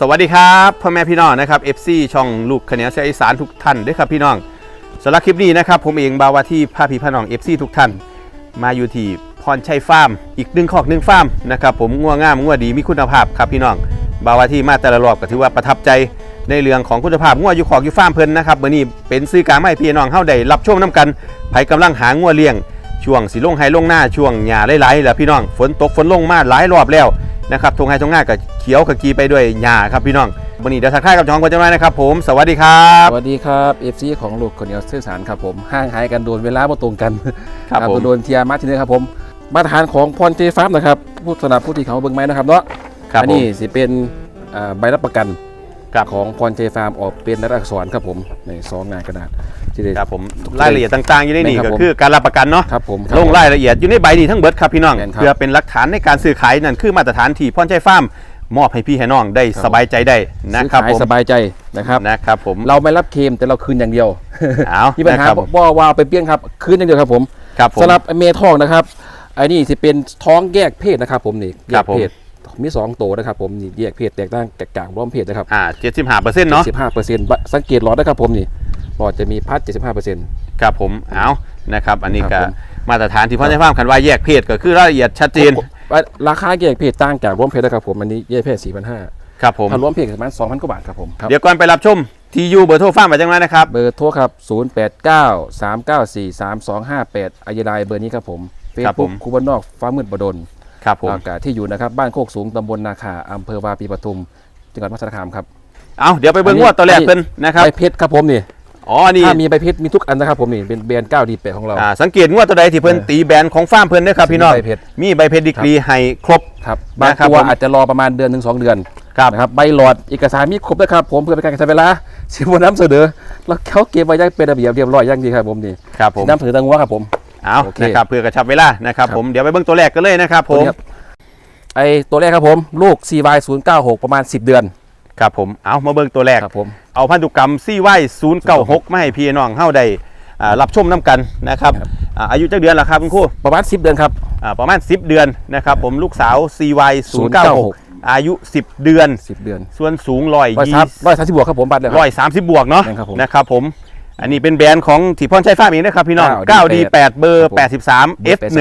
สวัสดีครับพ่อแม่พี่น้องนะครับ FC ช่องลูกขเนียเสียงอีสานทุกท่านด้วยครับพี่น้องสำหรับคลิปนี้นะครับผมเองบาวาที่พาพี่พี่น้อง FC ทุกท่าน มาอยู่ที่พรชัยฟาร์ม อีกหนึ่งคอกหนึ่งฟาร์มนะครับผมงัวงามงัวดีมีคุณภาพครับพี่น้องบาวาที่มาแต่ละรอบก็ถือว่าประทับใจในเรื่องของคุณภาพงัวอยู่ขอกอยู่ฟาร์มเพิ่นนะครับมื้อนี้เป็นซื้อกลารมาให้พี่น้องเฮาได้รับชมน้กันไผกำลังหางัวเลี้ยงช่วงสีลงไฮลงหน้าช่วงหญ้าหลายๆแล้วพี่น้องฝนตกฝนลงมาหลายรอบแล้ว นะครับทงไฮทงหน้ากับเขียวกับกีไปด้วยหญ้าครับพี่น้องวันนี้เดี๋ยวทักทายกับจ้องกันจะมานะครับผม สวัสดีครับสวัสดีครับเอฟซีของลูกคนเหนียวสื่อสารครับผมห่างหายกันโดนเวลาบ่ตรงกันครับผมโดนเทียมาทีนี้ครับผมมาตรฐานของพรเจฟาร์มนะครับผู้สนับผู้ที่เขาเบิ่งไม้นะครับเนาะครับอัผมนี้สิเป็นอ่าใบรับประกัน ครับ ของพรเจฟาร์มออกเป็นลายลักษณ์อักษรครับผมในซองงานกระดาษที่ได้ ครับผมรายละเอียดต่างๆ อยู่ในนี่ครับก็ผม คือการรับประกันเนาะครับผมลงรายละเอียดอยู่ในใบนี้ทั้งเบิดครับพี่น้องแม่นครับเพื่อเป็นหลักฐานในการซื้อขายนั่นคือมาตรฐานที่พ่อนใจฟาร์มมอบให้พี่ให้น้องได้ครับ สบายใจได้นะครับซื้อขายผมสบายใจนะครับ นะครับผม เราไม่รับเคลมแต่เราคืนอย่างเดียวเอามีปัญหานะครับผมบ่ว่าเอาไปเปี้ยงครับ คืนอย่างเดียวครับผมครับผมสำหรับเมทองนะครับไอ้นี่สิเป็นท้องแยกเพศนะครับผมนี่แยครับกผม เพศ มีสองตัวนะครับผมนี่แยกเพศแตกต่างแตกต่างร่วมเพศนะครับอ่าเจ็ดสิบห้าเปอร์เซ็นต์เนาะสิบห้าเปอร์เซ็นต์สังเกตหลอดนะครับผมนี่หลอดจะมีพัดเจ็ดสิบห้าเปอร์เซ็นต์ครับผมเอานะครับ อันนี้คก็รับผมมาตรฐานที่พ่อนใจฟาร์มคันว่าแยกเพศก็คือรายละเอียดชัดเจนราคาแยกเพศต่างจากร่วมเพศนะครับผมอันนี้แยกเพศสี่พันห้าครับผมถ้ารวมเพศประมาณสองพันกว่าบาทครับผมครับเดี๋ยวก่อนไปรับชมทียูเบอร์โทรฟาร์มไปจังไรนะครับเบอร์โทรครับศูนย์แปดเก้าสามเก้าสี่สามสองห้าแปดอายไลน์เบอร์นี้ครับผมเฟซครับผบุ๊กมคูบ้านนอกฟ้ามืดบดล ครับผมแล้วก็ที่อยู่นะครับบ้านโคกสูงตำบลนาคาอำเภอวาปีปทุมจังหวัดมหาสารคามครับเอาเดี๋ยวไปเบิ้งงวดตัวแรกเพิ่นนะครับใบเพชรครับผมนี่อ๋อนี่ถ้ามีใบเพชรมีทุกอันนะครับผมนี่เป็นแบรนด์เก้าดีแปดของเราอ่าสังเกตงวดตัวใดที่เพิ่นเออตีแบรนด์ของฟาร์มเพิ่นเด้อครับพี่น้องมีใบเพชรมีใบเพชรดีกรีให้ครบครับบางนะครับตัวผมอาจจะรอประมาณเดือนถึงสองเดือนครับนะครับใบหลอดเอกสารมีครบนะครับผมเพื่อเป็นการกระชับเวลาสิบวันน้ำเสนอแล้วเขาเก็บไว้อยังเป็นระเบียบเรียบร้อยอย่างดีครับผมนี่ครับผมน้ำเสนอตังหัวครับผม เอาโอเค นะครับเพื่อกระชับเวลานะครับครับผมเดี๋ยวไปเบิ้งตัวแรกกันเลยนะครับผมตัวนี้ครับไอตัวแรกครับผม ลูก CY 0 9 6ประมาณ 10 เดือนครับผมเอามาเบิ้งตัวแรก ครับผม เอาพันธุกรรมซี่ไว้ศูนย์เก้าหกมาให้พี่น้องเฮาได้อ่ารับชมน้ำกันนะครับครับ อ่าอายุจักเดือนละครับคุณครูประมาณ 10 เดือนครับ อ่าประมาณ 10 เดือนนะครับผมลูกสาว CY 096อายุ 10 เดือน 10 เดือนส่วนสูงร้อยร้อยยี่สามร้อยสามสิบบวกครับผมบัตรเลยคร้รัอยสามสิบบวกเนาะครับผม นะครับผม อันนี้เป็นแบรนด์ของที่พ่อนชัยฟาร์มเองนะครับพี่น้อง 9D 9D8 เบอร์ครับผม83เบอร์ F1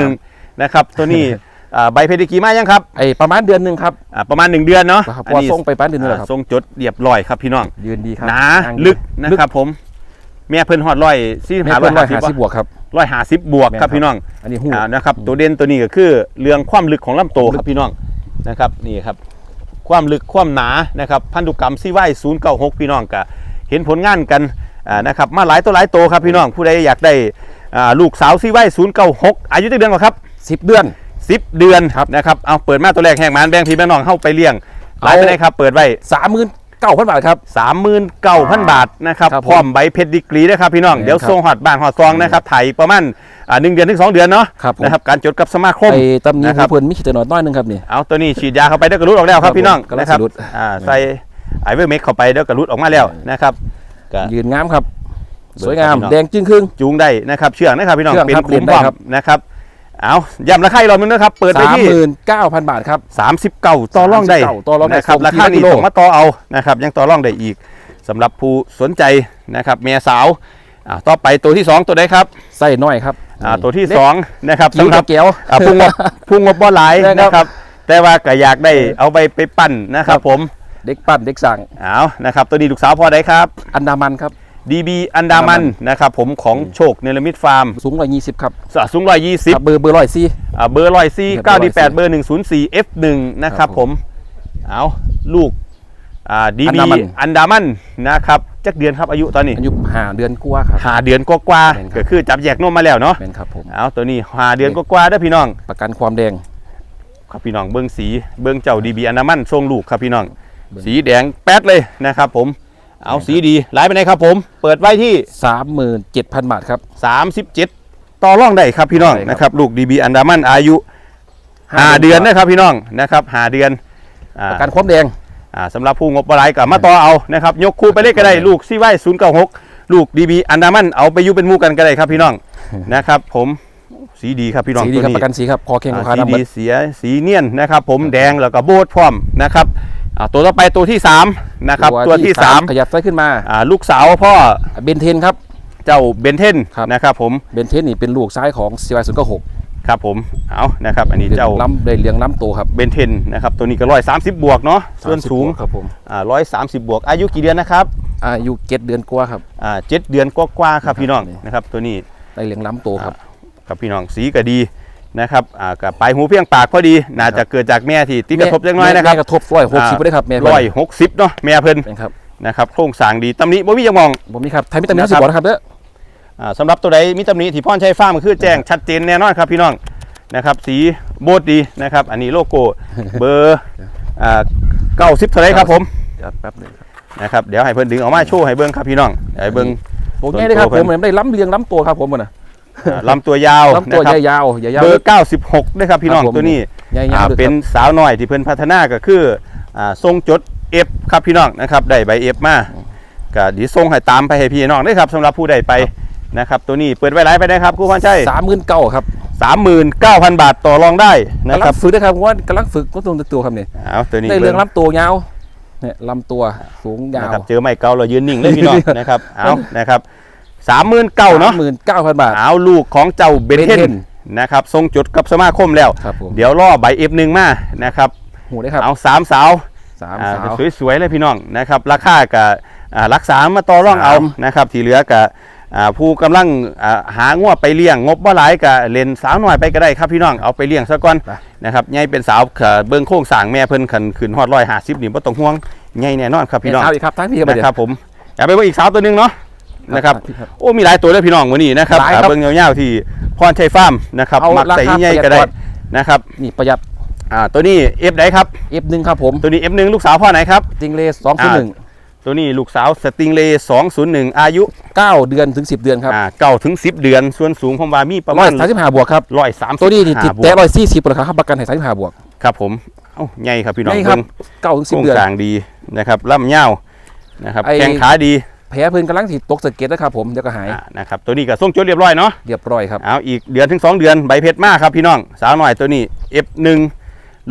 นะครับตัวนี้อ่าใบเพดิกรีมายังครับไอประมาณเดือนหนึ่งครับอ่าประมาณ 1 เดือนเนาะครับเพราะว่าส่งไปประมาณเดือนหนึงแล้วครับ ทรงจดเรียบร้อยครับพี่น้องยืนดีครับหนาอ่งลึกลึนะครับผมแม่เพิ่นฮอดร้อยสี่ไม่หาร้เกิอยนร้อยห้าห้าสิสิบบวกครับ ร้อยห้าสิบบวกครับแม่นครับ พี่น้อง อันนี้หู อ่านะครับตัวเด่นตัวนี้ก็คือเรื่องความลึกของลำโตวครับพี่น้องนะครับนี่ครับ ความลึกความหนานะครับพันธุกรรมซีไว้ศูนย์เก้าหกพี่น้องก็เห็นผลงานกันอ่า นะครับมาหลายตัวหลายโตวครับพี่น้องผู้ใดอยากได้อ่าลูกสาวซีไว้ศูนย์เก้าหกอายุเท่าเดือนกว่าครับสิบเดือนสิบเดือนครับนะครับเอาเปิดมาตัวแรกแหกหมันแบงพี่แบงน้องเข้าไปเลี้ยงหลายเอาไปไหนครับเปิดไว้สามหมื่นเก้าพันบาทครับสามหมื่นเก้าพันบาทนะครับครับผมพร้อมใบเพชรดีกรีนะครับพี่น้องแม่นเดี๋ยวครับส่งหอดบ้านหอดซองนะครับถ่ายอีกประมาณอ่าหนึ่งเดือนถึงสองเดือนเนาะครับผมนะครับการจดกับสมาคมไอตำหนินะครับหูเพิ่นมีขีดหน่อยน้อยหนึงครับนี่เอาตัวนี้ฉีดยาเข้าไปเดี๋ยวกระรุดออกแล้วครับครับพี่น้องผมกำลังนะครับสิรุดอ่าใส่ไอเวอร์เมกเข้าไปเดี๋ยวกระรุดออกมาแล้วนะครับ ก็ยืนงามครับเบิ่งสวยงามครับพี่น้องแดงจึ้งครึ่งจูงได้นะครับ เชือกนะครับพี่น้องเชือกเป็นครับคุ้มเล่นได้ความครับนะครับเอาย้ำราคาอีกรอบนึงนะครับ เปิดไปสามที่หมื่นเก้าพันบาทครับ30เก่าต่อร่องได้39ต่อรองได้นะครับส่งราคาทีละนี้กิโลส่งมาต่อเอานะครับ ยังต่อร่องได้อีกสำหรับผู้สนใจนะครับเมียสาวอ่าต่อไปตัวที่สองตัวใดครับไส้น้อยครับอ่าตัวที่สองนะครับคิ้วสำหรัตะบเกียวอ่าพุงงบพุงงบบ่หลายได้ครับนะครับ แต่ว่าก็อยากได้เอาไปไปปั้นนะครับ ผม เด็กปั้นเด็กสั่งเอานะครับตัวนี้ลูกสาวพอได้ครับ อันดามันครับ DB อันดามันนะครับผมของโชคเนลมิดฟาร์มสูงร้อยยี่สิบครับสูงร้อยยี่สิบครับเบอร์เบอร์ร้อยสี่อ่าเบอร์ร้อยซีเบอเก้าร์ดีแปด104เบอร์หนึ่งศูนย์สี่ F1 นะครับครับผมเอาลูกอ่า DB อันดามันอันดามันนะครับจักเดือนครับอายุตอนนี้อายุห้าเดือนกว่าครับหาเดือนกว่าแม่นๆครับก็คือจับแยกนมมาแล้วเนาะเป็นครับผมเอาตัวนี้หาเดือนกว่าๆเด้อพี่น้อง ประกันความแดง ครับพี่น้องเบิ้งสีเบิ้งเจ้าดีบีอันดามันทรงลูกครับพี่น้องเบิ่ง สีแดงแป๊ดเลยนะครับผมเอาสีดีหลายไปไหนครับผม เปิดไว้ที่สามหมื่นเจ็ดพันบาทครับ 37 ต่อร่องได้ครับพี่น้องได้ครับนะครับลูกดีบีอันดามันอายุห้าเดือนนะครับพี่น้องนะครับหาเดือนอ่าประกันความแดงอ่าสำหรับผู้งบประมาณกับมาต่อเอานะครับยกคู่ไปเลยก็ได้ลูกซีไว้ศูนย์เก้าหกลูกดีบีอันดามันเอาไปอยู่เป็นหมู่กันก็ได้ครับพี่น้องนะครับผมสีดีครับพี่น้องสีดีตัวครับนี้ประกันสีครับคอแข็งอ่าคอขาสีดำดีเบิดเสียสีเนียนนะครับผมแดงแล้วก็โบดพร้อมนะครับ อ่าตัวต่อไปตัวที่สามนะครับตัวที่สามขยับไซส์ขึ้นมาอ่าลูกสาวพ่อเบนเทนครับเจ้าเบนเทนครับนะครับผมเบนเทนนี่เป็นลูกซ้ายของซีวายศูนย์เก้าหกครับผมเอานะครับอันนี้เจ้าล้ำได้เลี้ยงล้ำโตครับเบนเทนนะครับตัวนี้ก็ร้อยสามสิบบวกเนาะส่วนสูงครับผมอ่าร้อยสามสิบบวกอายุกี่เดือนนะครับอายุเจ็ดเดือนกว่าครับอ่าเจ็ดเดือนกว่าๆครับพี่น้องนี่นะครับตัวนี้ได้เลี้ยงล้ำโตครับครับพี่น้องสีก็ดี นะครับอ่ากับปลายหูเพียงปากพอดี น่าจะเกิดจากแม่ที่ติดกระทบเล็กน้อยนะครับแม่กระทบร้อยหกสิบได้ครับแม่ร้อยหกสิบเนาะแม่เพิ่นเป็นครับนะครับโครงสร้างดีตำหนิบ่มีจังมองผมมีครับไทยมิตรมีทั้งสิบบอกนะครับเด้ออ่าสำหรับตัวใดมีตำหนิที่พ่อนใช้ฟ้ามันคือแจ้งชัดเจนแน่นอนครับพี่น้องนะครับสีโบดดีนะครับ อันนี้โลโก้เบอร์อ่าเก้าสิบเท่าไรครับผมเดี๋ยวแป๊บหนึงครับนะครับเดี๋ยวให้เพิ่นดึงออกมาโชว์ให้เบิ่งครับพี่น้องให้เบิ่งผมง่ายเลยครับต้ผนมโตเหมือนได้ล้ำเลี้ยงล้ำโตครับผมมันนะอ่า ลำตัวยาวล้ำตัวนะครับยาวๆยาวๆ เบอร์96ด้วยครับพี่น้องครับผม ตัวนี้ยาวอ่าๆด้วยเป็นครับสาวน้อยที่เพิ่นพัฒนาก็คืออ่าทรงจด F ครับพี่น้องนะครับได้ใบ F มาก็เดียวส่งให้ตามไปให้พี่น้องด้วยครับสำหรับผู้ใดไปนะครับตัวนี้เปิดไว้หลายไปได้ครับครูพรชัยสามหมื่นเก้าครับ39,000 บาทต่อรองได้นะกำคลัรับงฝึกนะครับเพราะว่ากำลังฝึกก็ตรงตัวครับเนี่ยเอาตัวนี้ได้เรื่องล้ำตัวยาวเนี่ยล้ำตัวสูงยานะว ครับเจอไม้เก่าเรายืนนิ่งเลยพี่น้องนะครับเอานะครับ 39,000เนาะหมื่นเก้าพันบาทเอาลูกของเจ้าเบนเทน Benton นะครับทรงจดกับสมาคมแล้วครับผมเดี๋ยวล่อใบ F1 มานะครับหูได้ครับเอาสามสาวสามอ่าสาวสวยๆเลยพี่น้องนะครับราคากับรักษามาต่อรองสามเอานะครับที่เหลือกับผู้กำลังอ่าหางวไปเลี้ยงงบบ่หลายกับเลนสาวหน่อยไปก็ได้ครับพี่น้องเอาไปเลี้ยงซะก่อนไปนะครับใหญ่เป็นสาวก็เบิ่งโค้งสร้างแม่เพิ่นขันขึ้นฮอดร้อยห้าสิบนี่บ่ต้องห่วงใหญ่แน่นอนครับพี่น้องเอาอีกครับทั้งพี่ครับนะครับผมอย่าไปเบิ่งอีกสาวตัวหนึงเนาะ นะครับครับ โอ้มีหลายตัวเลยพี่น้องมื้อนี้นะครับหลายอ่าครับเบิ่งยาวๆที่พรชัยฟาร์มนะครับเอามักใส่ราคาใหญ่ๆก็ได้ประหยัดก่อน นะครับนี่ประหยัด อ่าตัวนี้ F ไหนครับ F หนึ่งครับผมตัวนี้ F1 ลูกสาวพ่อไหนครับ จิงเลสองศูนย์หนึ่งตัวนี้ลูกสาวสติงเลย์201 อายุเก้าเดือนถึงสิบเดือนครับอ่าเก้าถึง10 เดือน ส่วนสูงผมว่ามีประร้มาอยณสามสิบห้าบวกครับ ร้อยสามสิบตัวนี้นี่ติดบวแต่กร้อยสี่สิบราคาประกันให้สามสิบห้าบวกครับผมเอ้าใหญ่ครับพี่น้องนี่ครับเบิ่งเก้าถึงโคสิบรงเดือน สร้างดีนะครับล่ำยาวนะครับไอ้ แข้งขาดีแผ ลเพิ่นกำลังสิตกสะเก็ดนะครับผมเดี๋ยวก็หายอ่านะครับตัวนี้ก็ส่งจดเรียบร้อยเนาะเรียบร้อยครับเอาอีกเดือนถึง2เดือนใบเพชรมากครับพี่น้องสาวหน่อยตัวนี้ F1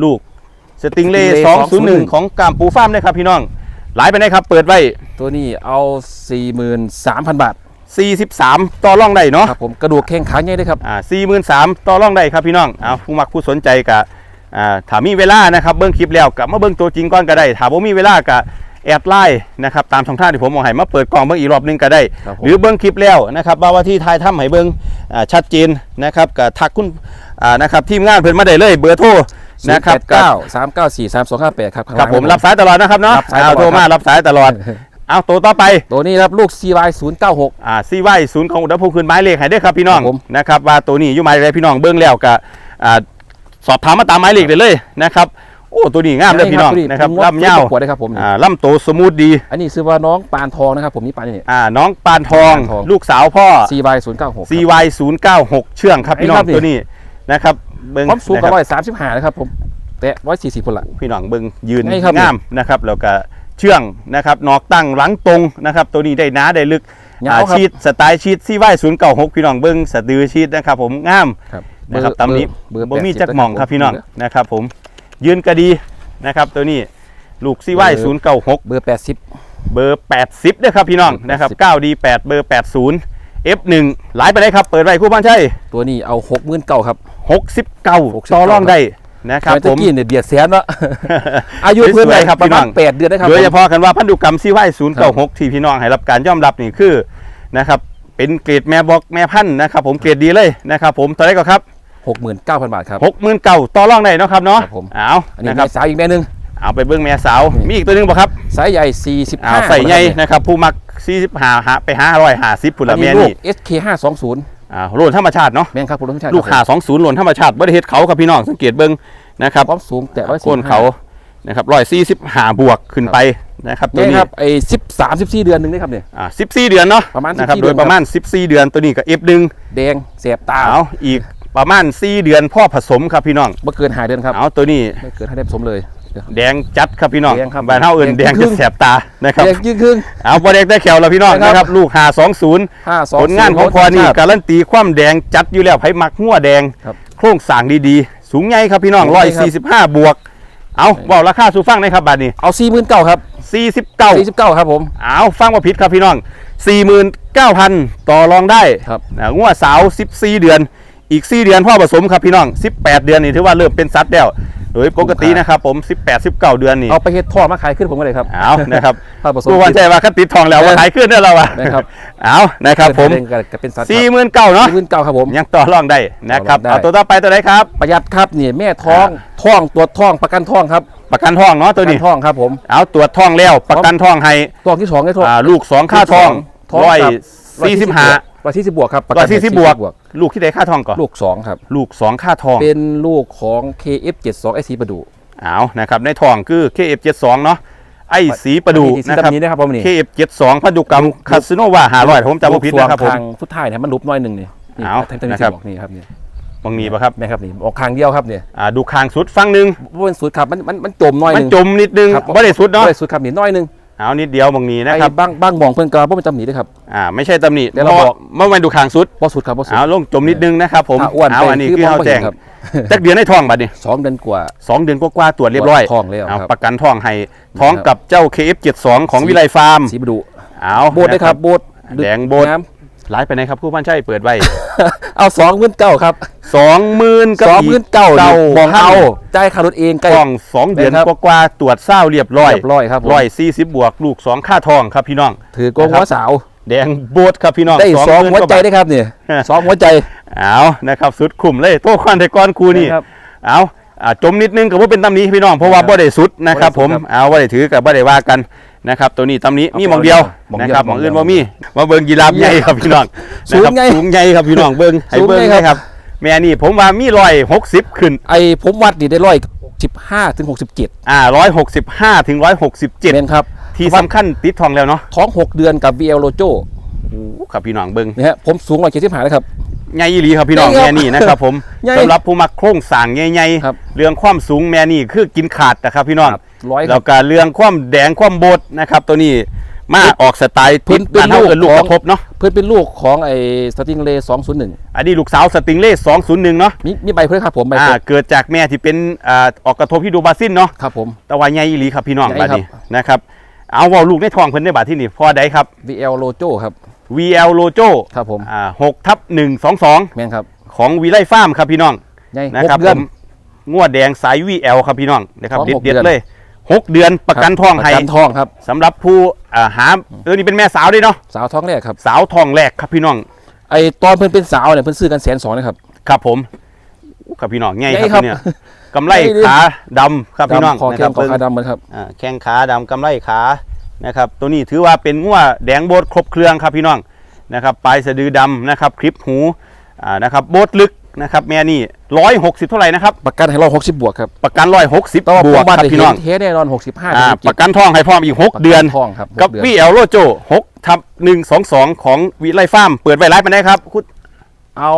ลูกสติงเลย์ Stingray 201 ของกามปูฟาร์มนะครับพี่น้องหลายไปไหนครับเปิดไว้ตัวนี้เอาสี่หมื่นสามพันบาท 43 ต่อร่องได้เนาะครับผมกระดูกแข้งขาใหญ่ด้วยครับอ่าสี่หมื่นสามต่อรองได้ครับพี่น้องเอาผู้มักผู้สนใจกะอ่าถ้ามีเวลานะครับเบิ้งคลิปแล้วกลับมาเบิ้งตัวจริงก่อนก็ได้ถ้าบ่มีเวลากะ แอดไลน์นะครับตามช่องทางที่ผมบอกให้มาเปิดกล่องเบิ้งอีกรอบหนึงก็ได้ ครับผม หรือเบิ้งคลิปแล้วนะครับว่าว่าที่ทายถ้ำให้เบิ้งอ่าชัดเจนนะครับกับทักคุณอ่านะครับทีมงานเพิ่นมาได้เลยเบอร์โทรนะครับเก้าสามเก้าสี่สามสองห้าแปดครับครับผมรับสายตลอดนะครับเนาะรับสายตลอด เอาโทรมารับสายตลอด เอาตัวต่อไปตัวนี้ครับลูก CY ศูนย์เก้าหกอ่าซีไว้ศูนย์ของอุณหภูมิคืนไม้เลขให้ด้วยครับพี่น้องครับผม นะครับว่าตัวนี้อยู่ไม้อะไรพี่น้องเบิ้งแล้วก็อ่าสอบถามมาตามไม้เลขได้เลยนะครับ โอ้ตัวนี้งามเลยพี่น้องนะครับลำยาวขวดได้ครับผมนี่อ่าลำโตสมูทดี อันนี้ชื่อว่าน้องปานทองนะครับผมนี่ปานนี่อ่าน้องปานทองปานทองลูกสาวพ่อ CY ศูนย์เก้าหก CY 0 9 6เชื่องครับพี่น้องไอ้ครับนี่ตัวนี้นะครับเบิ้งความสูงนะก็ครับร้อยสามสิบห้านะครับผมแต่ร้อยสี่สิบคนละพี่น้องเบิ้งยืนไอ้ครับนี่งามนะครับแล้วก็เชื่องนะครับนอกตั้งหลังตรงนะครับตัวนี้ได้หนาได้ลึกยาอ่าวครับชีดสไตล์ชีดซีไว้ศูนย์เก้าหกพี่น้องเบิ้งสะดือชีดนะครับผมงามครับนะครับตำนี้เบอร์บ่มี80จักหมองครับพี่น้องเบอร์นะครับผม ยืนก็ดีนะครับ ตัวนี้ลูกซีไว้ศูนย์เก้าหกเบอร์แปดสิบเบอร์แปดสิบด้วยครับพี่น้องเบอร์นะครับ80เก้าดีแปดเบอร์แปดศูนย์ F1 หลายไปได้ครับเปิดไว้คู่บ้านใช่ ตัวนี้เอาหกหมื่นเก้าครับหกสิบเก้า69ต่อรองได้นะครับแต่ผตะมกี้เนี่ยเดียดแสนวะอายุเพื่อนสวยๆครับประพี่น้มาอณงแปดเดือนนะครับโดยเฉผมพาะกันว่าพันธุกรรมซีไว้ศูนย์เก้าหกที่พี่น้องให้รับการยอมรับนี่คือนะครับเป็นเกรดแม่บอกแม่พันธุ์นะครับผมเกรดดีเลยนะครับผมตอนแรกก็ครับ หกหมื่นเก้าพันบาทครับ หกหมื่นเก้าต่อรองได้เนาะครับเนาะครับผม เอาอันนี้นะครัแม่บสาวอีกแม่หนึง เอาไปเบิ้งแม่สาวนี่ มีอีกตัวหนึงป่ะครับไซส์ใหญ่สี่สิบอ่าห้าใส่ใหญ่นะครับ ผู้มัก45หาไปหาร้อยหาสิบผุนอัละนแม่นี้ลูนี่ก SK ห้าสองศูนย์อ่าโหลนธรรมชาติเนาะ แม่งครับคุณผู้ชมลูกหาสองศูนย์โหลนธรรมชาติบริเฮ็ดเขาครับพี่น้องสังเกตเบิ้งนะครับความสูงแต่ร้อยโคนเขานะครับร้อยสี่สิบหาบวกขึ้นไปนะครับตัวนี่นี้ครับไอ้สิบสามสิบสี่เดือนหนึ่งนี่ครับเนี่ย อ่าสิบสี่เดือนเนาะประมาณนะครับ14โดยประมาณสิบสี่เดือนตัวนี้กับเอฟดึงแดงเสียบตา เอาอีก ประมาณสี่เดือนพ่อผสมครับพี่น้องเมื่อเกินหาเดือนครับเอาตัวนี้ไม่เกินให้ได้ผสมเลยเดี๋ยวแดงจัดครับพี่น้องแดงครับบ้านเฮาเอิ้นแดแดงงครึ่จะง แสบตานะครับแดงยิ่งครึ่ง เอาบ่แดงแต่แขวแล้วพี่น้องครับ นะครับลูกหาสองศูนย์ห้าสองผลงานของพอนี่การันตีความแดงจัดอยู่แล้วไผมักหัวแดง ครับโครงสร้างดีๆ สูงใหญ่ครับพี่น้อง สูงใหร้ญ่อยครับสี่สิบห้าบวก เอาเว่าราคาสู่ฟังหนะครับบัดนี้ เอาสี่หมื่นเก้าครับ49 สี่สิบเก้าครับผม เอาฟังว่าผิดครับพี่น้อง 49,000 ต่อรองได้ครับ นะงวดสาว 14 เดือน อีก4เดือนพ่อผสมครับพี่น้อง18เดือนนี่ถือว่าเริ่มเป็นสัตว์แล้วโดยปกตินะครับผม 18 19 เดือนนี่เอาไปเฮ็ดทอดมาขายขึ้นผมก็เลยครับเอานะครับถ้าผสมผู้วันใจว่าคันติดทองแล้วเออว่าขายขึ้นได้แล้ววะนะครับเอานะครับผมเล่นกันกับเป็นสัตว์สี่หมื่นเก้าเนาะสี่หมื่นเก้าครับผมยังต่อรองได้นะครับต่อรองได้เอาตัวต่อไปตัวไหนครับ ประหยัดครับนี่แม่ท้องท้องตัวจท้องประกันท้องครับประกันทองเนาะปตัวระกันี้นท้องครับผมเอาตรวจทองแล้วประกันทองให้ท้องที่สองไอ้ท้องอ่าลูกสองค่าทองท้องร้อยกับสี่สิบห้า ร้อยสี่สิบบวกครับประร้กัอนยสี่สิบบวก ลูกที่ได้ค่าทองก่อนลูกสองครับ ลูกสองค่าทอง เป็นลูกของ KF72 ไอซีประดูเอานะครับ ในทองคือ KF72 เนาะ ไอ้สีประดูสีนะครับดำนี้นะครับผมนี่ KF72 พันธุกรรมคาสิโนวาหาร้อยผมจำไม่ผิดนะครับผม ทางสุดท้ายเนี่ยมันลุบน้อยหนึ่งนี่นี่เอาท่านท่านนะครับ บอกนี่ครับนี่บางมีปะครับแม่ครับนี่ออกคางเดียวครับเนี่ยอ่าดูคางสุดฟังหนึ่ง ว่าเป็นสุดครับมันมันมันจมน้อยหมันนึ่งจมนิดนึงครับไม่ได้สุดเนาะ บ่ได้สุดครับนี่น้อยหนึ่ง เอานิดเดียวบางมีนะไอ้ครับบ้างบ้างมองเพิ่นกระเพราะมันจำหนีด้วยครับอ่าไม่ใช่ตำหนิเดี๋ยวเราบอกเมื่อวันดูคางสุดบ่สุดครับบ่สุดเอาลงจมนิดนึงนะครับผมถ้าอ้วนเอาไปอันนี้คือคือมองเขาไม่แจ้งเห็นครับจักเดือนให้ทองบัดนี้สองเดือนกว่าสองเดือนกว่าๆตรวจเรียบร้อยทองแล้วเอาครับประกันทองให้ท้องนะครับกับเจ้า KF72 ของวิไลฟาร์มสีประดูเอาโบดได้ครับโบดแดงโบดน้ หลายไปไหนครับผู้พันชัยเปิดไว้ำเอาสองหมื่นเก้าครับสองหมื่นกับสองหมื่นเก้าเก้ามองพันเอาจ่ายค่ารถเองใกล้ทองสองเดือนนะครับกว่าๆตรวจเศร้าเรียบร้อยเรียบร้อยครับผมร้อยสี่สิบบวกลูกสองค่าทองครับพี่น้อง ถือโกงนะครับหัวสาว แดงโบดครับพี่น้องได้สอง20,000หัวใจกาบาทได้ครับเนี่ยสองหัวใจเอานะครับ สุดขุมเลยโต้ควันไทกอนครูนี่นะครับเอาอ่าจมนิดนึงกับว่าเป็นตำหนี้พี่น้องเพราะว่าครับบ่ได้สุดนะครับบ่ได้สุดผมครับเอาบ่ได้ถือกับบ่ได้ว่ากัน นะครับตัวนี้ตำหนี้เอามีหมองเดียวหม้องนะเดียวครับหมองอื่นหม้บ่องเดีมียวมาเบิ่งยีราฟใหญ่ครับพี่น้องสูงนะครับไงสูงใหญ่ครับพี่น้องเบิ่งให้สูงเบิ่งไงครับนะครับ แม่นี่ผมว่ามีร้อยหกสิบขึ้น ไอ้ผมวัดนี่ได้ร้อยสิบห้าถึงหกสิบเจ็ดอ่าร้อยหกสิบห้าถึงร้อยหกสิบเจ็ดเนครับที่สำคัญติดทองแล้วเนาะท้องหกเดือนกับ VL Lojo โอ้ครับพี่น้องเบิ่งนี่ฮะผมสูงร้อยเจ็ดสิบห้านะครับ ใหญ่อีหลีครับพี่น้องใหญ่ครับแม่นี่นะครับผมใหญ่สำหรับผู้มักโครงสร้างใหญ่ครับ ๆเรื่องความสูงแม่นี่คือกินขาดนะครับพี่น้องร้อยคแล้รัวบก็เรื่องความแดงความโบดนะครับ ตัวนี้มาออกสไตล์เพิ่ติดนเป็นบ้านเฮาลูกเป็นลูกของ กระทบเนาะเพื่อนเป็นลูกของไอ้สติงเลสองศูนย์หนึ่งอันนี้ลูกสาวสติงเล่201เนาะมีมีใบเพื่อนครับผมใบอ่าเพื่อนเกิดจากแม่ที่เป็นอ่าออกกระทบที่ดูบาซินเนาะ ครับผมแต่ว่าใหญ่อีหลีครับพี่น้องใหญ่บัดนี้ครับนะครับ เอาเว่าลูกในท้องเพิ่นได้บาดที่นี่พอได้ครับ VL Lojo ครับ VL Lojo ครับผมอ่า6ทับ122แม่นครับของวิไลฟาร์มครับพี่น้องใหญ่นะหครับกเดืผอน มงวดแดงสาย VL ครับพี่น้องนะครับท้องหกเด็ดเดือน ๆเลยหกเดือนประกันท้องปให้ระกันทองครับ สำหรับผู้อ่าหาเออนี่เป็นแม่สาวด้วยเนาะสาวท้องแรกครับ สาวทองแรกครับพี่น้องไอ้ตอนเพิ่นเป็นสาวเนี่ยเพิ่นซื้อกันแสนสองนะครับ ครับผมครับพี่น้องง่ายง่ายครับครับเนี่ยกำไรง่ายดิขาดำครับพี่น้องดำคอนะแก้ครัมบคอขาดำเหมือนครับ อ่าแข้งขาดำกำไรขา นะครับตัวนี้ถือว่าเป็นงัวแดงโบดครบเครื่องครับพี่น้องนะครับปลายสะดือดำนะครับคลิปหูอ่านะครับโบดลึกนะครับแม่นี่ร้อยหกสิบเท่าไหร่นะครับประกันให้ร้อยหกสิบบวกครับประกันร้อยหกสิบแต่ว่าบผมวกวัดครับได้พี่เห็น้องนเทสแน่นอนหกสิบห้าอ่าประกันทองให้พร้อมอีกหกเดือนทองครับกับหเดือนวีเอลโลโจหกทับหนึ่งสองสองของวิไลฟาร์มเปิดไว้ไลฟ์ไปได้ครับคุณเอา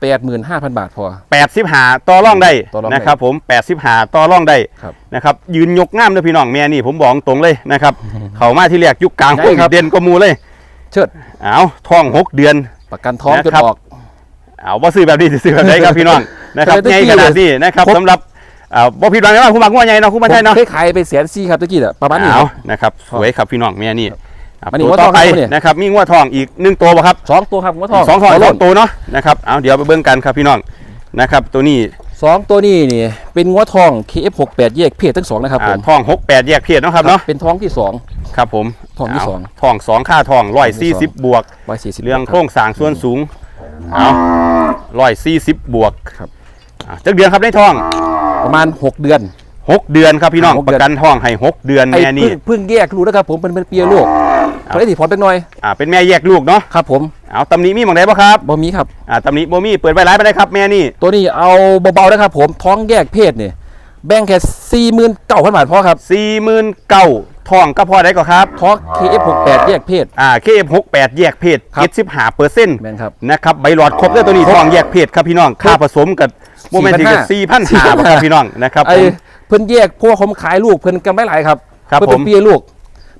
แปดหมื่นห้าพันบาทพอแปดสิบหาต่อร่องได้ต่อรองได้นะครับผมแปดสิบหาต่อร่องได้ครับนะครับยืนยกง่ามเลยพี่น้องแม่นี่ผมบอกตรงเลยนะครับ เขามาที่แรกยุคกลางใช่โอ้ยครับ เด่นกว่าหมูเลยเชิดเอาท่องหกเดือน ประกันท้องจนนะครับ ออก เอาว่าซื้อแบบนี้ซื้อแบบไหนครับพี่น้อง นะครับแต่ใหญ่ตะกี้ขนาดนี้นะครับผมสำหรับอ่าบ่ผิดหวังนะคุณมักงัวใหญ่เนาะคุณมาใช่เนาะ ผมเคยขายไปแสนซี่ครับตะกี้อะประมาณนี้คเอารับ นะครับ สวยครับพี่น้องแม่นี่อะ อันนี้ตัวงัวทต่อองไปครับเนี่ยนะครับมีงัวทองอีกหนึ่งตัวป่ะครับสองตัวครับหัวทองสองทองหัวสโล้อนงตัวเนาะนะครับเอาเดี๋ยวไปเบิ่งกันครับพี่น้องนะครับ ตัวนี้สองตัวนี้นี่เป็นงัวทอง KF68 แยกเพศทั้งสองนะครับผอ่ามทองหกแปดแยกเพศเนาะครับเนาะเป็นท้องที่สอง ครับผมทองที่สอง เาทองสองค่าทองร้อยสี่สิบบวก ร้อยสี่สิบ เรื่องโครงสร้างส่วนสูงเอาร้อยสี่สิบบวกครับ อะจักเดือนครับในทองประมาณหกเดือน หกเดือนครับพี่น้องหกปเดือน ระกันทองให้หกเดือนไอ้แม่เพิ่นี่งเพิ่งแยกรู้นะครับผมเป็นเป็นเปียลูก เขาได้ถีพร้อมเป็นหน่อยอ่าเป็นแม่แยกลูกเนาะครับผมเอาตำหนิมีหมองไดบ่ครับบ่มีครับ อ่าตำหนิบ่มีเปิดไว้ร้ายไปได้ครับแม่นี่ตัวนี้เอาเบาๆนะครับผมท้องแยกเพศเนี่ยแบ่งแค่สี่หมื่นเก้าพันบาทพอครับสี่หมื่นเก้าทองก็พอได้ก็ครับท้อง KF68 แยกเพศ อ่า KF68 แยกเพศครับ เจ็ดสิบห้าเปอร์เซ็นต์แม่นครับ นะครับใบหลอดครบด้วยตัวนี้ทองแยกเพศครับพี่น้องค่าผสมกับโมเมนต์ที่กับสี่พันห้าครับพี่น้องนะครับไอ้ผมเพิ่นแยกเพราะว่าผมขายลูกเพิ่นกำไรหลายครับครับเพิ่นผเป็มนเปียลูก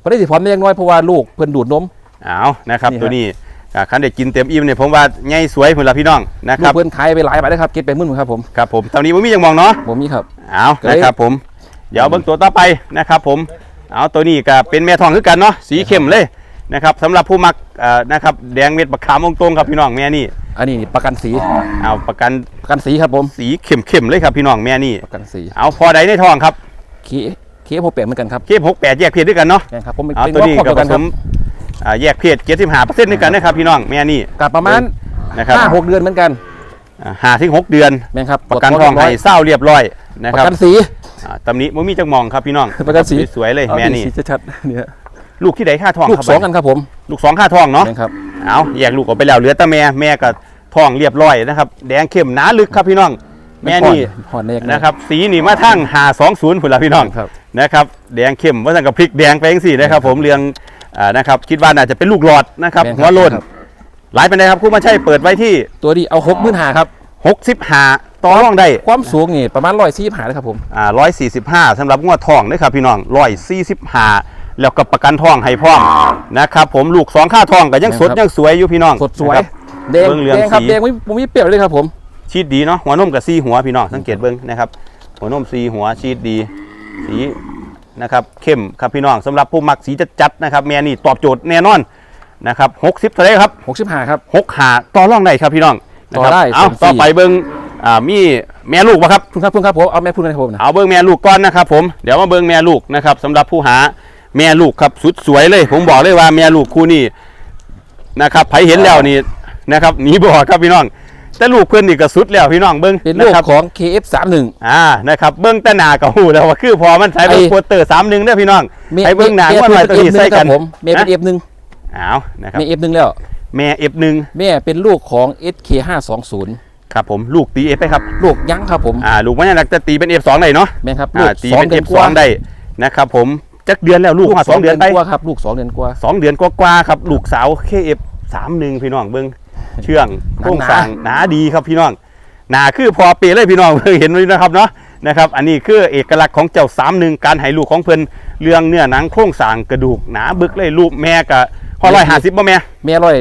เพิ่นได้สิพร้อมได้ยังน้อยเพราะว่าลูกเพิ่นดูดนม เอานะครับนี่ฮะตัวนี้อ่าคันได้กินเต็มอิ่มเนี่ยผมว่าใหญ่สวยเหมือนละพี่น้องนะคลูรักบเพิ่นขายไปหลายบาทนะครับเก็บไปหมื่นครับผมครับผมตอนนี้ผมมียังมองเนาะ ผมมีครับ เอาก็เลย นะครับผม เดี๋ยวเบิ่งตัวต่อไปนะครับผม เอาตัวนี้ก็เป็นแม่ทองคือกันเนาะ สีเข้มเลยนะครับสำหรับผู้มักเอ่อนะครับแดงเม็ดบักขามตรงๆครับพี่น้องแม่นี่อันนี้ประกันสีเอาประกันประกันสีครับผมสีเข้มๆเลยครับพี่น้องแม่นี่ ประกันสีเอาพอใดในทองครับ เคเคโพเปลี่ยนเหมือนกันครับเข้มหกแปดแยกเพศด้วยกันเนาะแม่นครับผมเป็นเอาเป็นตัวว่านี้ครอบก็เดียวผกันสครับมอ่าแยกเพศเจ็ดสิบห้าเปอร์เซ็นต์ด้วยกันนะครับพี่น้องแม่นี่กับประมาณนะครับห้าหกเดือนเหมือนกันห้าถึงหกเดือนแม่นครับประกันตวจทองเรียบร้ให้ยเศร้าเรียบร้อยนะปครับระกันสีอ่าตำหนี้มันมีจังมองครับพี่น้องประกันสีสวยๆเลยเอาแม่นี่สีชัดๆเนี่ยลูกที่ใดค่าทองลูกครับสองกันครับผมลูกสองค่าทองเนาะแม่นครับเอาแยกลูกออกไปแล้วเหลือแต่แม่แม่ก็ทองเรียบร้อยนะครับ แดงเข้มหนาลึกครับพี่น้อง แม่นี่หอนแรกนะครับ สีนี่มาทั้งหาสองศูนย์ผุนละพี่น้องครับนะครับแดงเข้มว่าสั่งกับพริกแดงไปเองสินะครับ ผมเรียงอ่านะครับคิดว่าน่าจะเป็นลูกหลอดนะครับแม่นครับหัวโลนครับหลายเป็นไงครับคุณมาใช่เปิดไว้ที่ตัวนี้เอาหกหมื่นหาครับ65ต่อรองได้ความสูงนี่ประมาณร้อยสี่หาเลยครับผมอ่า145สำหรับงวดทองเด้อครับพี่น้อง145แล้วก็ประกันทองให้พร้อมนะครับผมลูกสองค่าทองก็ยังสดครับยังสวยอยู่พี่น้องสดสวยนะครับแดงเบิ่งเหลืองแดงครับสีแดงไม่ผมไม่เปรี้ยวเลยครับผม ชีดดีเนาะหัวนมกับซีหัวพี่น้องสังเกตเบิ้งนะครับ หัวนมซีหัวชีดดีสีนะครับเข้มครับพี่น้องสำหรับผู้มักสีจัดๆนะครับแม่นี่ตอบโจทย์แน่นอนนะครับ60เท่าไหรครับหกสิบห้าครับ6หาต่อรองได้ครับพี่น้องนะต่อครับได้เอาส่วนสี่ต่อไปเบิ้งอ่ามีแม่ลูกปะครับคุณครับคุณครับผมเอาแม่พูดให้ผมนะเอาเบิ้งแม่ลูกก่อนนะครับผมเดี๋ยวมาเบิ้งแม่ลูกนะครับสำหรับผู้หาแม่ลูกครับสุดสวยเลย ผมบอกเลยว่าแม่ลูกคู่นี้นะครับใครเห็นแล้วนี่นะครับหนีบ่ครับพี่น้อง แต่ลูกเพื่อนนี่ก็สุดแล้วพี่น้องเบิ้งเป็นลูกะครับของ KF31 อ่านะครับเบิ้งแต่หนาก็หูแล้วว่าคือพอมันใช้เป็นไอ้โปสเตอร์สามหนึ่งเด้อพี่น้องเมใช้เบิ้งหนาเมว่าหน่อยตัวนี้เป็นใส่ F1 คกัรันบผมเมย์เป็น F1 อ้าวนะครับเมย์ F1 แล้วแม่เอฟหนึ่งแม่เป็นลูกของ SK520 ครับผมลูกตีเอฟไปครับ ลูกยั้งครับผมอ่าลูกมันยังจะตีเป็นเอฟสองได้เนาะแม่ครับลูอ่ากตีสองเป็นเดืเออนฟกสอว่างได้นะครับผมจักเดือนแล้วลูกมาสองเดือนไปกว่าครับลูกสองเดือนกว่าสองเดือนกว่าๆครับลูกสาวเคเอฟสามหนึ่งพี่น้องเบิ้ง เชื่องหนาโครงสร้างหนาดีครับพี่น้องหนาคือพอเปรเลยพี่น้องเห็นไว้นะครับเนาะนะครับ อันนี้คือเอกลักษณ์ของเจ้าสามหนึ่งการให้ลูกของเพิ่นเรื่องเนื้อหนังโครงสร้างกระดูกหนาบึกเลยลูกแม่กับพอร้อยห้าสิบบ่แม่แม่ร้อย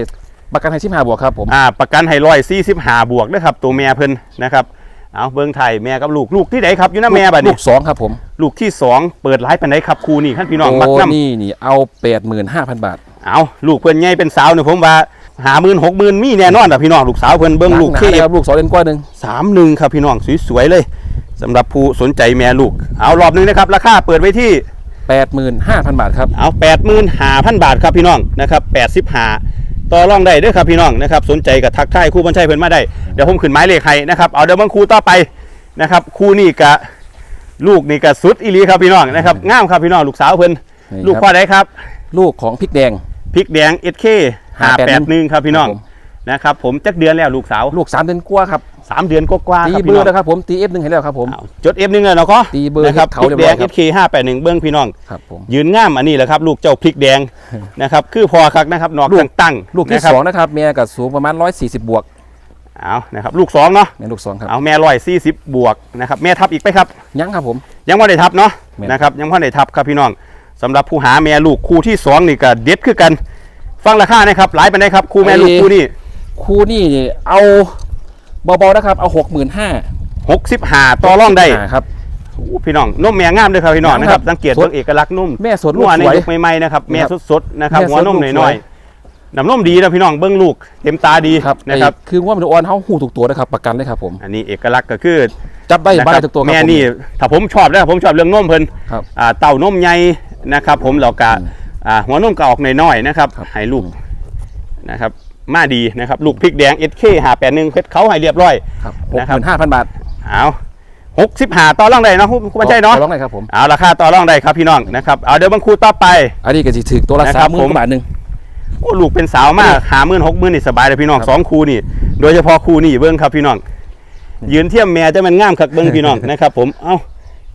ประกันให้ชิมหาบวกครับผมอ่าประกันให้ร้อยสี่สิบห้าบวกนะครับ ตัวแม่เพิ่นนะครับเอาเบิ้งไทยแม่กับลูกลูกที่ไหนครับอยู่น้าแม่บัดลูนี้กสองครับผม ลูกที่สองเปิดไลฟ์ปันไหนครับครูนี่ขั้นพี่น้องมักโอ้น้ำนี่นี่เอา85,000บาท เอาลูกเพิ่นใหญ่เป็นสาวเนี่ยผมว่า หาหมื่นหกหมื่นมีแน่นอนอะพี่น้องลูกสาวเพิ่นเบิ้งลูกหนาเคเลยครับลูกสองเดือนกว่าหนึ่งสามหนึ่งครับพี่น้องสวยๆเลยสำหรับผู้สนใจแม่ลูก เอารอบหนึงนะครับ ราคาเปิดไว้ที่85,000บาทครับเอาแปดหมื่นห้าพันบาทครับพี่น้องนะครับแปดสิบห้าต่อรองได้เด้วยครับพี่น้องนะครับสนใจกับทักทายครู่บัญชัยเพิ่นมาได้เดี๋ยวผมขึ้นไม้เลขให้นะครับเอาเดี๋ยวเบางครูต่อไปนะครับครูนี่กะลูกนี่กะสุดอีหลีครับพี่น้องนะครับงามครับพี่น้องลูกสาวเพิ่นนี่ลูกครับพ่อใดครับ ลูกของพริกแดงพริกแดงเอสเค ห้าแปดหนึ่งครับพี่น้องครับผม นะครับผมจักเดือนแล้วลูกสาวลูก3เดือนกว่าครับสามเดือนกว่าๆตีครับเบพี่อน้อร์งนะครับผมตี F1 ให้แล้วครับผมเอาจดเอฟหนึ่งเลยเนาะก็ตีเบอร์นะครับให้เขาพริกแดงเรีเอยบร้อยครับสเคห้าแปดหนึ่งเบื้องพี่น้อง ครับผม ยืนง่ามอันนี้แหละครับ ลูกเจ้าพริกแดงนะครับ คือพอครับนะครับนอกลูก ตั้งตั้งลูกที่นะครับสองนะครับแม่ก็สูงประมาณ140บวกเอานะครับลูกสองเนาะแม่ลูกสองครับเอาแม่ร้อยสี่สิบบวกนะครับแม่ทับอีกไหมครับ ยั้งครับผม ยังไม่ได้ทับเนาะแม่น นะครับยังไม่ได้ทับครับพี่น้องสำหรับผู้หาแม่ลูกคู่ที่สองนี่ก็เด็ดคือกัน ฟังราคานะครับหลายไปไหนใดครับคู่แม่ลูกคู่นี้คู่นี่เอาเบาๆนะครับ เอา65,000หกสิบห้าต่อร่องได้ครับโอ้พี่น้องนมแม่งามเลยครับพี่น้องนะครับงามครับสังเกตสดเรื่องเอกลักษณ์นุ่มแม่สดลูนักวในสวยยุคใหม่ๆนะครับแม่ครับสดๆนะครับแม่สดหัวนมลูกหน่อยสวยๆน้ำนมดีนะพี่น้องเบิ้งลูกเต็มตาดีครับนะครับไอ้คือว่ามันอ่อนเขาหูถูกตัวนะครับประกันเลยครับผมอันนี้เอกลักษณ์ก็คือจับได้นะบ้าคนรับทุกตัวครับแม่ผมนี่ถ้าผมชอบแล้วผมชอบเรื่องนมเพิ่นครับอ่าเต่านมใหญ่นะครับ ผมเรากะ อ่าหัวนมก็ออกน้อยๆนะครับครับให้ลูกนะครับมาดีนะครับ ลูกพริกแดง SK หาแปดหนึ่งเพชรเขาให้เรียบร้อยครับหกนะหครับมื่นห้าพันบาทเอาหกสิบหาต่อรองได้เนาะคุณบัญชัยเนาะขอร้องเลยครับผมเอาราคาต่อรองได้ครับพี่น้องนะครับเอาเดี๋ยวบางครูต่อไป อันนี้ก็จะถือตัวละนะครัสาบมหมื่ผนมกว่าบาทหนึ่งโอ้ลูกเป็นสาวมากหาหมื่นหกหมื่นนี่สบายเลยพี่น้องครับสองคูนี่ โดยเฉพาะคูนี่เบิ้งครับพี่น้องยืนเทียมแม่จะมันง่ามคักเบิ้งพี่น้องนะครับ ผมเอ้า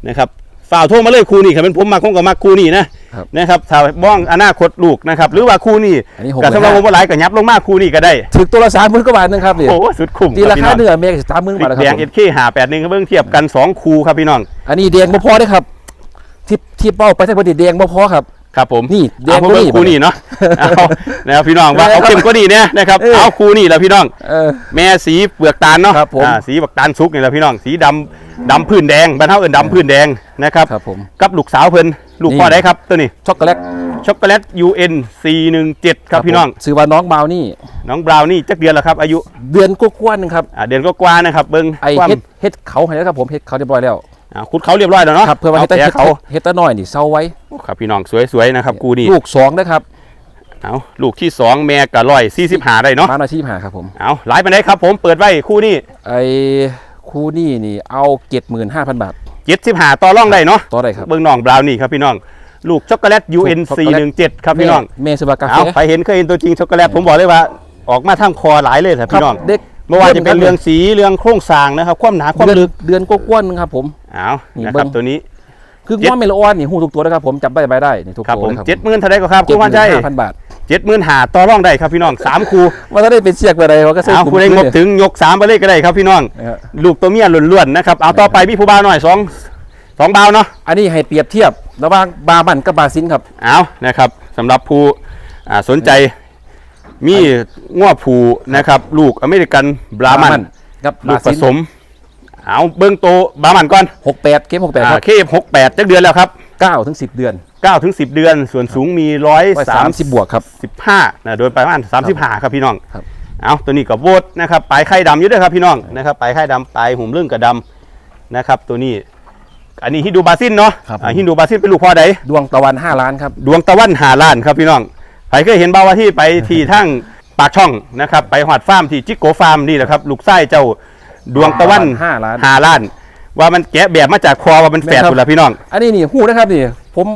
นะครับ ฝ่าวโทรมาเลยคูนี่ครับเป็นผมมาคงกับมาคูนี่นะครับนะครับถ้าบ้องอนาคตลูกนะครับหรือว่าคูนี่อันนี้หกกับสำหรับผมว่าหลายกับยับลงมากคูนี่ก็ได้ถือตัวละสามหมื่นกว่าบาทหนึงครับนี่โอ้สุดคุ้มตีครารับพี่คาน้องเนื้อเมกสามหมื่นพริบาทกนะคแดรับงผมเอสเคหาแปดหนึ่งเบิ้งเทียบกันสองคูครับพี่น้องอันนี้แดงบ่พอเด้อครับที่ที่เป้าไปใส่พอดีแดงบ่พอครับ ครับผมนี่แดงเอากว่าเบิ่งนี่คู่นี้เนาะเอานะครับพี่น้องว่าเอาเข้มก็ดีเนี่ยนะครับเออเอาคู่นี้แหล้วพี่น้องเออแม่สีเปลือกตาลเนาะครับผมอ่าสีบักตาลสุกนี่แหละพี่น้องสีดำดำพื้นแดงบ้านเฮาเอิ้นดำพื้นแดงนะครับครับผมกับลูกสาวเพิ่นลูกนี่พ่อได้ครับตัวนี้ช็อกโกแลตช็อกโกแลต UN 417ครับพี่น้องผมซื้อว่าน้องบาวนี่น้องบราวนี่จักเดือนแล้วครับ อายุเดือนกว่าๆหนึงครับอ่าเดือนก็กว่าๆนะครับเบิ่งไอความเฮ็ดเฮ็ดเขาให้แล้วครับผมเฮ็ดเขาเรียบร้อยแล้วอ่าขุดเขาเรียบร้อยแล้วเนาะครับเพื่อว่าเอาเฮ็ดแต่แต่เฮ็ดเขาเฮ็ดแตะน้อยนี่เซาไว้ ครับพี่น้องสวยๆนะครับกูนี่ลูกสองนะครับเอาลูกที่สองแม่กะร้อยสี่สิบหาได้เนาะมาอาชีพหาครับผมเอาหลายไปไหนใดครับผมเปิดไว้คู่นี้ไอคู่นี่นี่เอา75,000บาทเจ็ดสิบหาต่อร่องได้เนาะต่อได้ครับเบิ่งน้องบราวนี่ครับพี่น้องลูกช็อกโกแลต UN ช็อกโกแลต417ครับพี่น้องเมสบากาเอาเฟ่ใครเห็นเคยเห็นตัวจริงช็อกโกแลตผมบอกเลยว่า ออกมาทางคอหลายเลยครับพี่น้องเด็กเมื่อวานจะเป็นเรื่องสีเรื่องโครงสร้างนะครับ ความหนาความเดือนลึกเดือนกว่าๆหนึงครับผมเอานี่นะเบิ่ครับงตัวนี้ คือเจ็ดว่าเมลออนนี่หูทุกตัวนะครับผมจับได้ใบได้นี่ทุกครับตัวผมนะครับเจ็ดหมื่นเท่าไรก็ครับคุณวันชัยพันบาทเจ็ดหมื่นหาต่อร่องได้ครับพี่น้องสามคูว่าถ้าได้เป็นเสียกไปอะไรเขาก็ใส่เอากลุ่มคุณได้งบเลยถึงยกสามไปเลยก็ได้ครับพี่น้องนะครับลูกตัวเมียล้วนๆนะครับเอาต่อไปพี่ผู้บ่าวหน่อยสองสองบ่าวเนาะอันนี้ให้เปรียบเทียบระหว่างบามันกับบาซินครับเอานะครับสำหรับผู้อ่าสนใจมีง้อผูนะครับ ลูกอเมริกันบรามันกับบลูบากผซินสม เอาเบิ้งโตบรามันก่อนหกแปดเกมหกแปดคอ่ารับเคฟหกแปดจักเดือนแล้วครับเก้าถึงสิบเดือนเก้าถึงสิบเดือน ส่วนสูงมีร้อยร้อยสาสามมสิบบวกครับสิบห้านะโดยประมาณสามสิบห้าครับพี่น้องครับเอาตัวนี้กับโวดนะครับปลายไข่ดำอยู่ด้วยครับพี่น้องนะครับปลายไข่ดำปลายหุ่มเรื่องกับดำนะครับตัวนี้ อันนี้ฮินดูบาซินเนาะครับผมอ่าฮินดูบาซินเป็นลูกพ่อใดดวงตะวันห้าล้านครับดวงตะวันหาล้านครับพี่น้องใครเคยเห็นบ่าวว่าที่ไปที่ทั้งปากช่องนะครับไปหอดฟาร์มที่จิกโกฟาร์มนี่แหละครับลูกไส้เจ้า ดวงตะวันห้าล้านหาล้าน ว่ามันแกะแบบมาจากคอว่ามันแฝดแม่นครับหมดแล้วพี่น้องอันนี้นี่หูนะครับนี่ ผม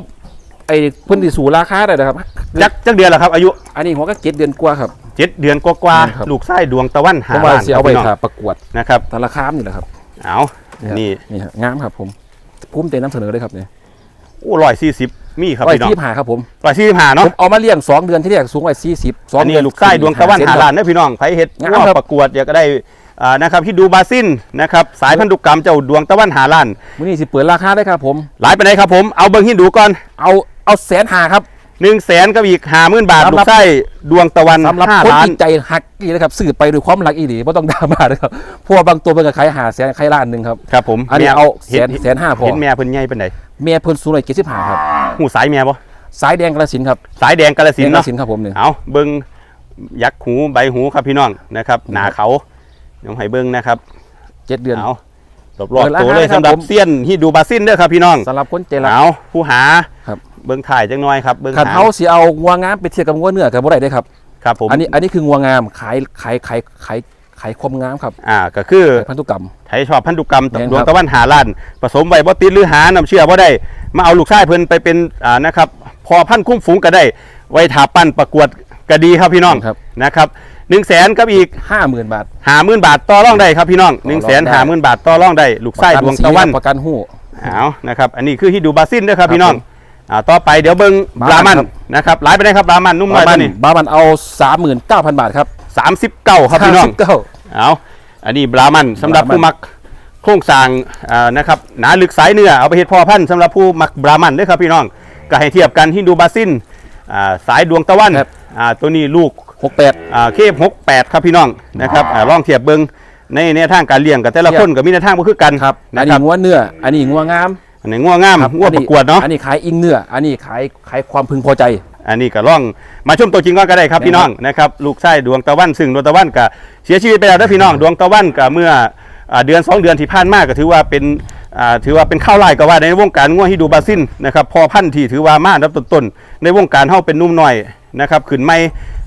ไอ้เพื้นที่สูราคาได้นะครับ จักจักเดือนแล้วครับ อายุอันนี้หัวก็เจ็ดเดือนกว่าครับ เจ็ดเดือนกว่าแม่นครับๆลูกไส้ดวงตะวันผหามว่าล้านเสียเอาไปพี่น้องถ่าประกวดนะครับแต่ราคานี่แหละครับเอานี่นี่ฮะงามครับผมภูมิใจนำเสนอเลยครับเนี่ยโอ้ร้อยสี่สิบมีครับร้อยพี่น้องที่ผ่าครับผม ร้อยสี่สิบห้าผเนาะ มเอามาเลี้ยงสองเดือนที่แรกสูงไว้สี่สิบสองอันนี้เดือนลูกไส้ดวงตะวันหาล้านนะพี่น้องไผเฮ็ดงามว่าครับประกวดอยากจะได้ อ่านะครับที่ดูบาซินนะครับสายพันธุกรรมเจ้าดวงตะวันหาล้านมื้อนี้สิเปิดราคาได้ครับผมหลายไปไหนใดครับผมเอาเบิ้งฮินดูก่อนเอาเอาแสนหาครับหนึ่งแสนกับอีกห้าหมื่นบาทสำหลูรับกไส้ดวงตะวันสำหรับห้าคนล้าน ที่ใจหักอีนะครับซื้อไปด้วยความรักอีหลีไม่ต้องดราม่านะครับเพราะวกบางตัวเป็นกับขายหาแสนขายล้านหนึ่งครับ ครับผมอันนี้แม่เอาแสเห็นแสนห้าพอ เห็นแม่เพิ่นใหญ่เป็นไหนเมียเพิ่นสูงเลยเจ็ดสิบห้าครับ หูสายแม่บ่สายแดงกระสินธุ์ครับสายแดงกาลสินแดงธุ์กเนาะระสินธุ์ครับผมเนี่ยเอาเบิ้งยักษ์หูใบหูครับพี่น้องนะครับหนาเขา เดี๋ยวให้เบิ้งนะครับเจ็ดเดือน เอารอบเปิดๆราตัวคาเลยครับสำหรับผมเซียนฮิดูบาซินเด้อครับพี่น้องสำหรับคนใจรักเอาผู้หาครับเบิ้งถ่ายจังน้อยครับเบิ้งขันหาเฮาสิเอางัวงามไปเทียบกับงัวเนื้อกับบ่ได้เด้อครับครับผมอันนี้อันนี้คืองัวงามขายขายขายขายขายความงามครับอ่าก็คือขายพันธุกรรมไทยชอบพันธุกรรมแม่นครับดวงตะวันหาล้านผสมไว้บ่ติดหรือหาน้ำเชื่อบ่ได้ มาเอาลูกชายเพิ่นไปเป็นอ่านะครับพอพันธุ์คุ้มฝูงก็ได้ไว้ถาปั้นประกวดก็ดีครับพี่น้องครับนะครับ หนึ่งแสนกับอีกห้าหมื่นบาท หาหมื่นบาทต่อรองได้ครับพี่น้องหนึ่งแสนได้หาหมื่นบาทต่อรองได้ลูกไส้ดวงตะวันประกันหู้เอานะครับ อันนี้คือฮิดูบาซินเด้อครับครับพี่น้องผมอ่าต่อไปเดี๋ยวเบิ้งบาบรามัมันนครับนะครับหลายไปได้ครับบรามันนุ่มน้อยบ้าตัมัวนนี้บ้ามันเอาสามหมื่นเก้าพันบาทครับสามสิบเก้าครับพี่น้องเก้าเอาอันนี้บรามันสำหรับบรามันผู้มักโครงสร้างอ่านะครับหนาลึกสายเนื้อเอาไปเฮ็ดพ่อพันธุ์สำหรับผู้มักบรามันเด้อครับพี่น้องก็ให้เทียบกันฮิดูบาซินอ่าสายดวงตะวันอ่าตัวนี้ลูก หกแปดอ่าเคฟหกแปดครับพี่น้องนะครับอ่าลองเทียบเบิ้งในแนวทางการเลี้ยงกับแต่ละเทียบคนก็มีแนวทางบ่คือกันครับอันะนคนี้รับงัวเนื้อ อันนี้งัวงาม อันนี้ง่วงงามครับง่วประกวดเนาะอันนี้ขายอิงเนื้อ อันนี้ขายขายความพึงพอใจ อันนี้ก็ล่องมาชมตัวจริงก่อนก็ได้ครับได้พี่น้องนะครับลูกชายดวงตะวันซึ่งดวงตะวันก็เสียชีวิตไปแล้วนะพี่น้องดวงตะวันก็เมื่ออ่าเดือนสองเดือนที่ผ่านมาก็ถือว่าเป็นอ่าถือว่าเป็นข้าวไร่ก็ว่าในวงการง่วฮิดูบาซินนะครับพอพันธุ์ที่ถือว่ามาอันดับต้นๆในวงการเฮาเป็นหนุ่มน้อยนะครับขึ้นไม่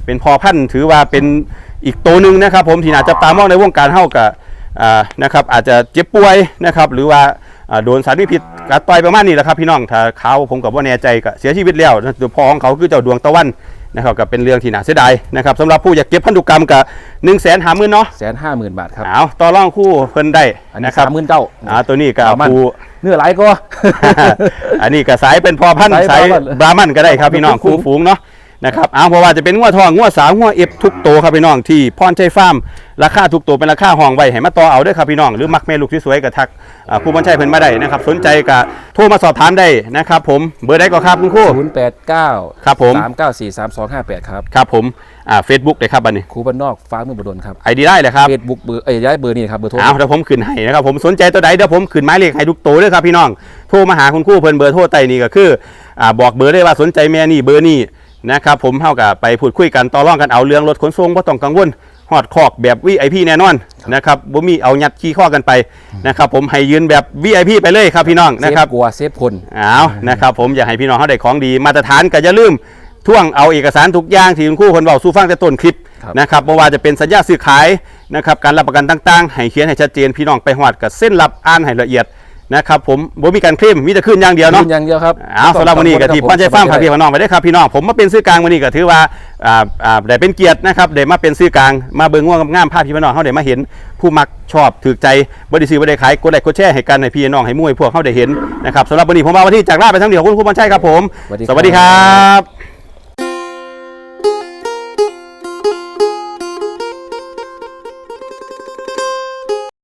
เป็นพอพันธุ์ถือว่าเป็นอีกตัวหนึ่งนะครับ ผมที่น่าจะตามองในวงการเฮากับอ่านะครับอาจจะเจ็บป่วยนะครับ หรือว่าอ่าโดนสารพิษกัดต่อยประมาณนี้แหละครับพี่น้องถ้าเขาผมกับว่าแน่ใจก็เสียชีวิตแล้วนะตัวพ่อของเขาคือเจ้าดวงตะวันนะครับก็เป็นเรื่องที่น่าเสียดายนะครับสำหรับผู้อยากเก็บพันธุกรรมกับหนึ่งแสนหาหมื่นเนาะแสนห้าหมื่นบาทครับเอาต่อร่องคู่เพิ่นได้อันนี้นะครับสามหมื่นเก้าอ่าตัวนี้ก็บรามันผู้เนื้อไหลก็ อันนี้ก็สายเป็นพอพันธุ์สาสายยบรามันบรามันก็ได้ครับพี่น้องคุ้คู่มฝูงเนาะ นะครับเอาเพราะว่าจะเป็นงัวทองงัวสาวงัวเอฟทุกตัวครับพี่น้องที่พรชัยฟาร์มราคาทุกตัวเป็นราคาห้องไว้ให้มาต่อเอาเด้อครับพี่น้องหรือมักแม่ลูกที่สวยๆก็ทักอ่าผู้พรชัยเพิ่นมาได้นะครับสนใจก็โทรมาสอบถามได้นะครับผมเบอร์ใดก็ครับคุณครูศูนย์แปดเก้าครับผมสามเก้าสี่สามสองห้าแปดครับครับผมอ่าเฟซบุ๊กเลยครับบัดนี้ครูบ้านนอกฟ้าเมืองบดลครับไอดีได้เลยครับเฟซบุ๊กเบอร์เอ้ยย้ายเบอร์นี่ครับเบอร์โทรเอาเดี๋ยวผมขึ้นให้นะครับผมสนใจตัวใดเดี๋ยวผมขึ้นหมายเลขให้ทุกตัวเลยครับพี่น้องโทรมาหาคุณครู่เพิ่นเบอร์โทรไต่นี่ก็คืออ่าบอกเบอร์ได้ว่าสนใจแม่นี่เบอร์นี่ นะครับผมเท่ากับไปพูดคุยกันต่อรองกันเอาเรื่องรถขนส่งบ่ต้องกังวลฮอดคอกแบบ VIP แน่นอนนะครับบ่มีเอายัดขี้ข้อกันไปนะครับผมให้ยืนแบบ VIP ไปเลยครับพี่น้องเซนะฟครับกลัวเซฟคนเอานะครับผมอยากให้พี่น้องเขาได้ของดีมาตรฐานก็อย่าลืมท่วงเอาเอกสารทุกอย่างที่คุณครู่คนเบาสู้ฟังแต่ต้นคลิปครับนะครับบ่ว่าจะเป็นสัญญาซื้อขายนะครับการรับประกันต่างๆ ให้เขียนให้ชัดเจนพี่น้องไปหอดกับเส้นรับอ่านให้ละเอียด นะครับผมบ่มีการเคลมมีแต่ขึ้นอย่างเดียวเนาะ ยืนอย่างเดียวครับเอาสำหรับวันนี้กับที่พ่อใจฟ้าร์มพาพี่พี่น้องไปได้ครับพี่น้องผมมาเป็นซื้อกลางวันนี้ก็ถือว่าอ่าอ่าได้เป็นเกียรตินะครับได้มาเป็นซื้อกลางมาเบิ่งง่วงงามๆภาพพี่พี่น้องเขาได้มาเห็นผู้มักชอบถูกใจบ่ได้ซื้อบ่ได้ขายกดไลค์กดแชร์ให้กันให้พี่น้องให้มวยพวกเขาได้เห็นนะครับสำหรับวันนี้ผมมาวันที่จากลาไปทั้งเดียวขอบคุณครูบอลชัยครับผม สวัสดีครับ สวัสดีครับ